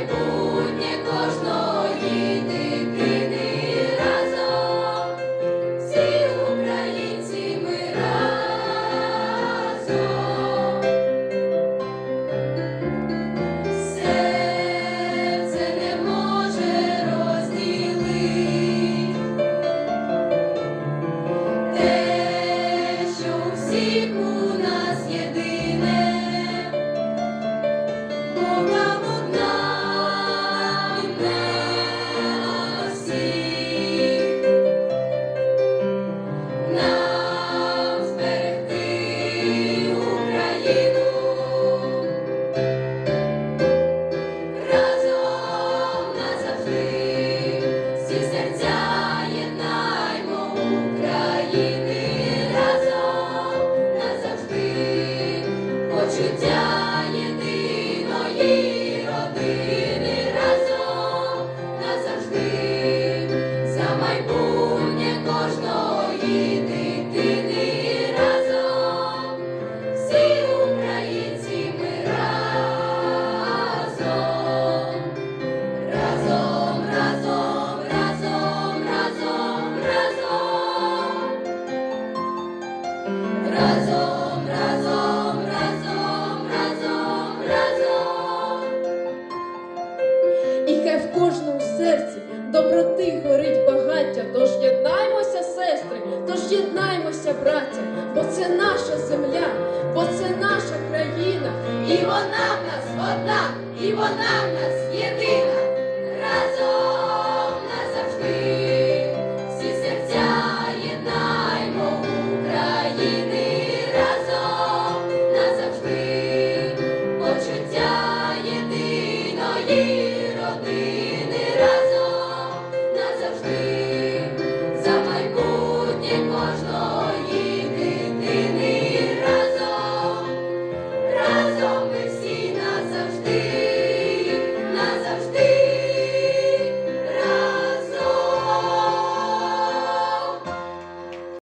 майбутнє кожного. You. Серці доброти горить багаття. Тож єднаймося, сестри, тож єднаймося, браття, бо це наша земля, бо це наша країна. І вона в нас одна, і вона в нас